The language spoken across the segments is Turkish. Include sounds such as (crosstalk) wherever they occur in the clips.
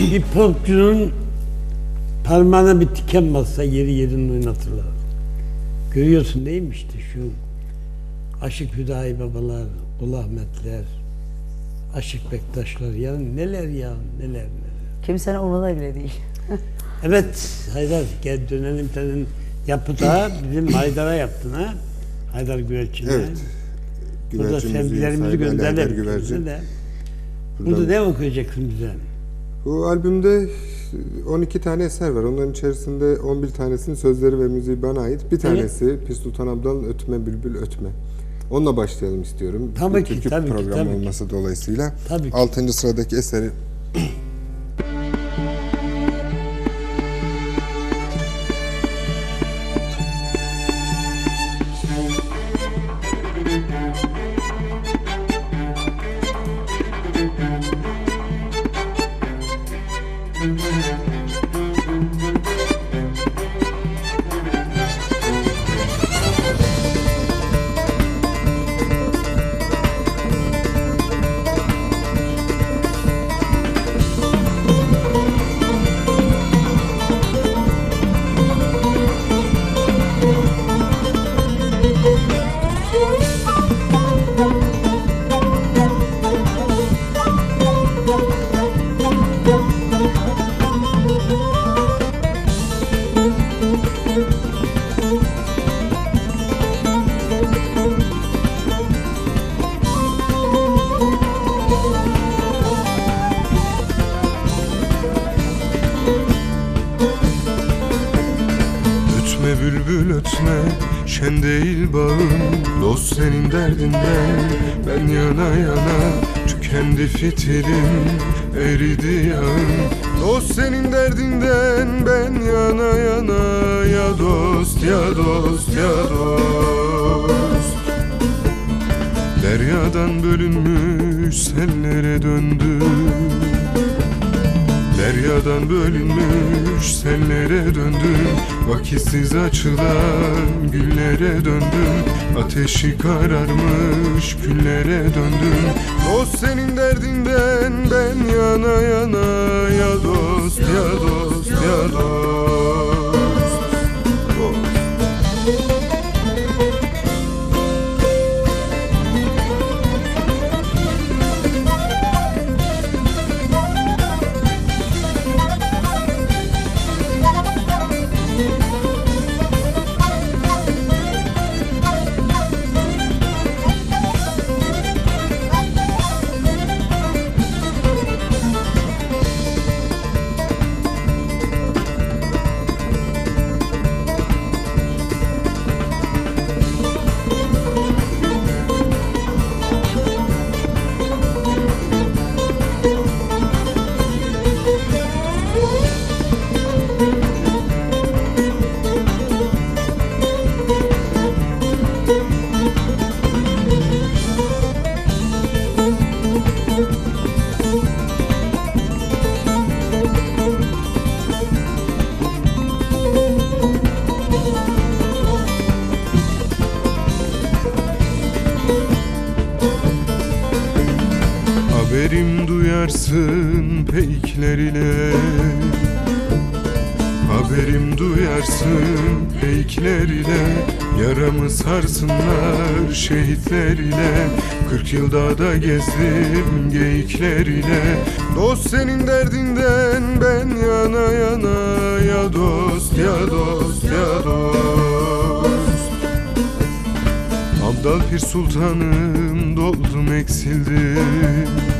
Bir popçunun parmağına bir tiken bassa yeri yerini oynatırlar. Görüyorsun değil mi işte şu Aşık Hüdayi babalar, Kul Ahmetler, Aşık Bektaşlar ya neler ya neler neler. Kimsenin umurunda bile değil. (laughs) Evet Haydar gel dönelim senin yapıda bizim Haydar'a yaptın ha. Haydar Güveççi'ne. Evet. Burada sevgilerimizi gönderelim. Buradan- Burada ne okuyacaksın bize? Bu albümde 12 tane eser var. Onların içerisinde 11 tanesinin sözleri ve müziği bana ait. Bir tanesi Pir Sultan Abdal'ın Ötme Bülbül Ötme. Onunla başlayalım istiyorum. Tabii Bir ki, tabii ki, programı tabii ki. olması dolayısıyla. Tabii ki. 6. sıradaki eseri Şen değil bağım Dost senin derdinden Ben yana yana Tükendi fitilim Eridi yağım Dost senin derdinden Ben yana yana Ya dost ya dost ya dost. Deryadan bölünmüş sellere döndü. Deryadan bölünmüş sellere döndüm Vakitsiz açılan güllere döndüm. Ateşi kararmış küllere döndüm. Dost senin derdinden ben yana yana. Ya dost ya dost ya dost. Duyarsın peykler ile Haberim duyarsın peykler ile Yaramı sarsınlar şehitler ile Kırk yılda da gezdim geyikler ile Dost senin derdinden ben yana yana. Ya dost ya dost ya dost. Abdal Pir Sultanım doldum eksildim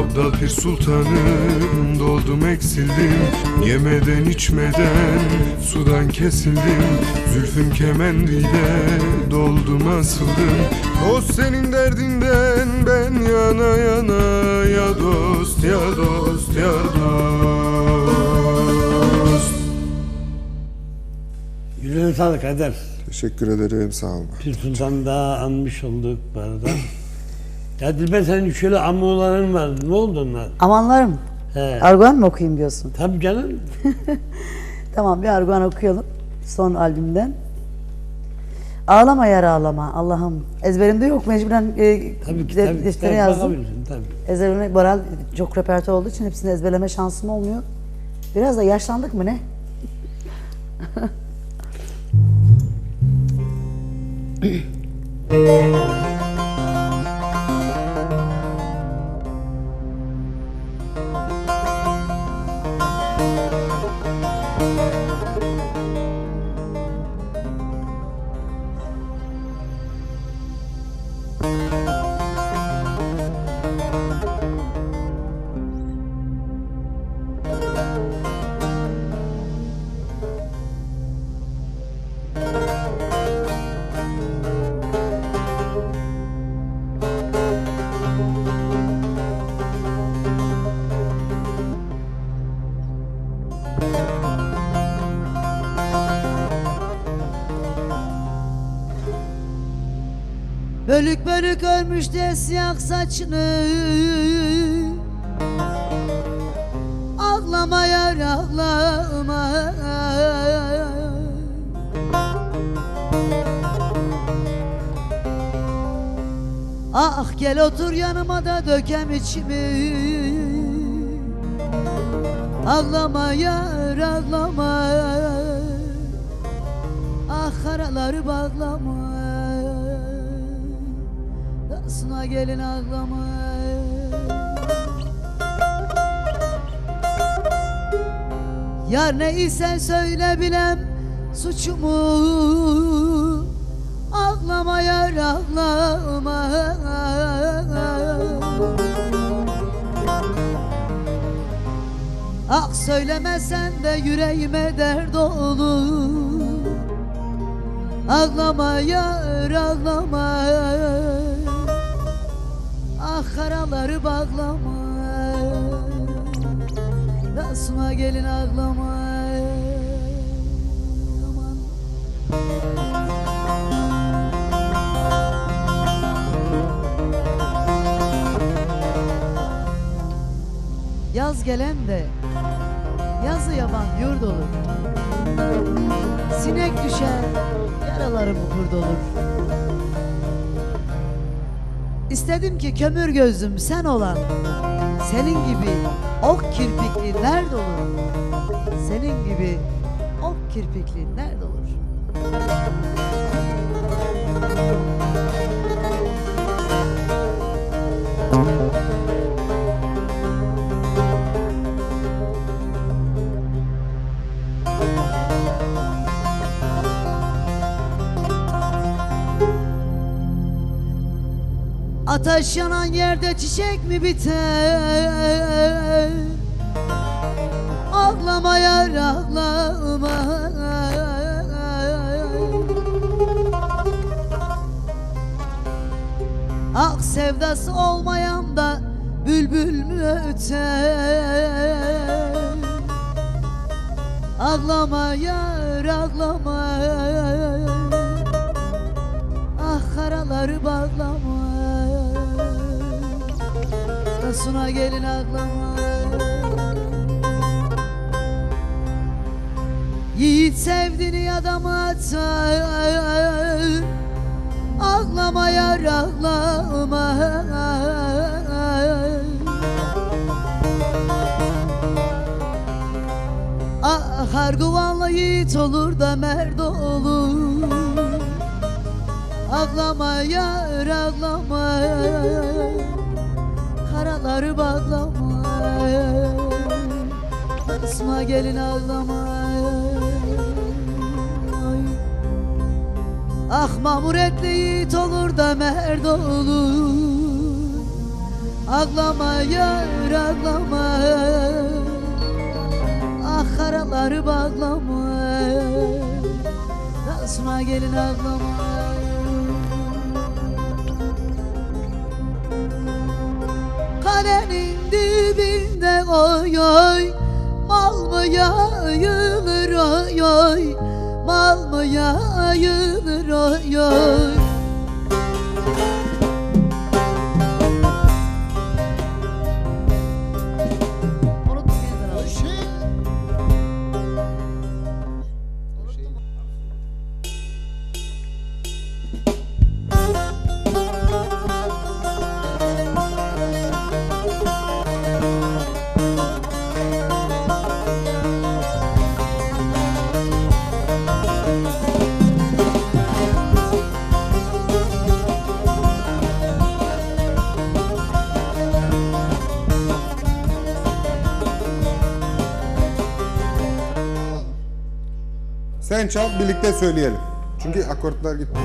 Abdal Pir Sultanım doldum eksildim Yemeden içmeden sudan kesildim Zülfüm kemendiyle doldum asıldım Dost senin derdinden ben yana yana Ya dost ya dost ya dost Yüreğine sağlık Haydar. Teşekkür ederim. Sağ olun. Pir Sultan'ı daha anmış olduk bu arada. Ya Dilber senin şöyle amuların var. Ne oldu onlar? Amanlarım. He. Argoan mı okuyayım diyorsun? Tabii canım. (laughs) Tamam bir Argoan okuyalım. Son albümden. Ağlama yar ağlama Allah'ım. Ezberimde yok mecburen e, Tabii ki de- tabii. deftere tabii, yazdım. tabii. Ezberime moral çok repertuar olduğu için hepsini ezberleme şansım olmuyor. Biraz da yaşlandık mı ne? (laughs) Bölük bölük örmüş de siyah saçını. Ağlama yar ağlama Ah gel otur yanıma da dökem içimi. Ağlama yar ağlama Ah karaları bağlama Gelin ağlama. Yar ne isen söyle bilem suçumu. Ağlama yar ağlama. Ah söylemesen de yüreğime dert olur. Ağlama yar ağlama Karaları bağlama Rasma gelin ağlama? Aman. Yaz gelen de yazı yaban yurt olur. Sinek düşer yaralarım kurd olur İstedim ki kömür gözlüm sen olan Senin gibi ok kirpikli nerede olur? Senin gibi ok kirpikli nerede olur Ateş yanan yerde çiçek mi biter? Ağlama yar ağlama Ah sevdası olmayan da bülbül mü öter? Ağlama yar ağlama Ah karaları bağlama Sırasına gelin ağlama. Yiğit sevdiğini adamı atar Ağlama yar ağlama Ah harguvanla yiğit olur da merd olur. Ağlama yar ağlama Karaları bağlama Basma gelin ağlama Ay. Ah mamuretli yiğit olur da merd olur. Ağlama yar ağlama Ah karaları bağlama Basma gelin ağlama oy oy Mal mı yayılır oy oy Mal mı yayılır oy oy Sen çal birlikte söyleyelim. Çünkü akortlar gitti.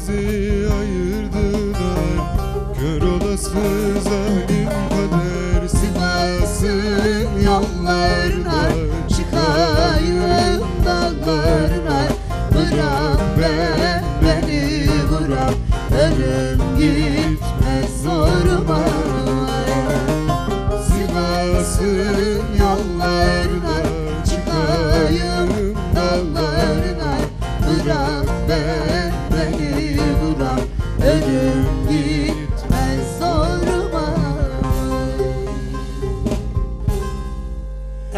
İkimizi ayırdılar Kör olası zalim kader Sivas'ın yollarına çıkayım dağlarına Bırak ben beni bırak. Ölüm gitmez zoruma. Sivas'ın yollarına çıkayım dağlarına Bırak ben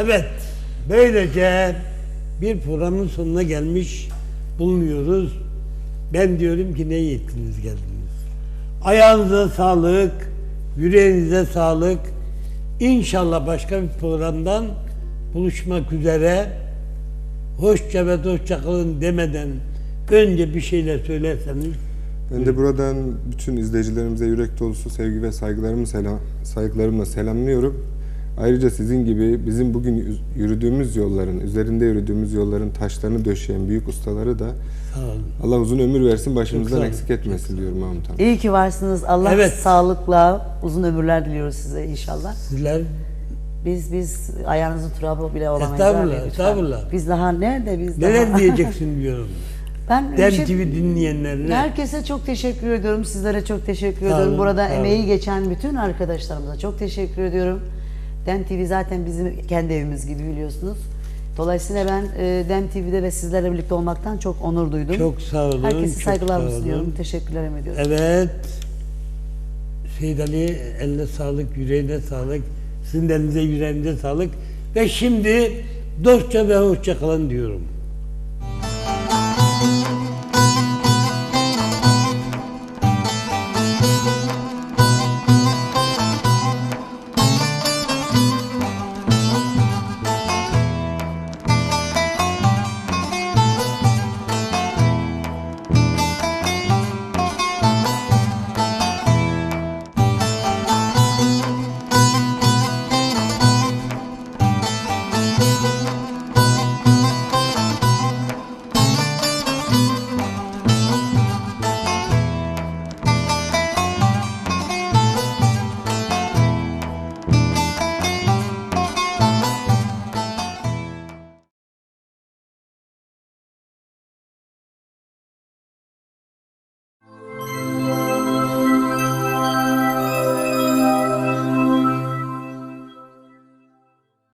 Evet, böylece bir programın sonuna gelmiş bulunuyoruz. Ben diyorum ki ne iyi ettiniz geldiniz. Ayağınıza sağlık, yüreğinize sağlık. İnşallah başka bir programdan buluşmak üzere. Hoşça ve dostça kalın demeden önce bir şeyler söylerseniz Ben de buradan bütün izleyicilerimize yürek dolusu sevgi ve saygılarımı selam, saygılarımla selamlıyorum. Ayrıca sizin gibi bizim bugün yü- yürüdüğümüz yolların, üzerinde yürüdüğümüz yolların taşlarını döşeyen büyük ustaları da sağ olun. Allah uzun ömür versin, başımızdan eksik etmesin diyorum Mahmut Hanım. İyi ki varsınız. Allah Evet. sağlıkla uzun ömürler diliyoruz size inşallah. Sizler Biz biz ayağınızın turabı bile olamayız. Estağfurullah, abi, estağfurullah. Biz daha nerede biz neler daha... diyeceksin diyorum. (laughs) Ben Dem bir şey- TV dinleyenlerine. Herkese çok teşekkür ediyorum. Sizlere çok teşekkür ediyorum. Burada emeği geçen bütün arkadaşlarımıza çok teşekkür ediyorum. Dem TV zaten bizim kendi evimiz gibi biliyorsunuz. Dolayısıyla ben e, Dem TV'de ve sizlerle birlikte olmaktan çok onur duydum. Çok sağ olun. Herkese çok saygılarımı sağ olun. sunuyorum. Teşekkürlerimi ediyorum. Evet. Seyit Ali eline sağlık, yüreğine sağlık. Sizin de elinize yüreğinize sağlık. Ve şimdi dostça ve hoşça kalın diyorum.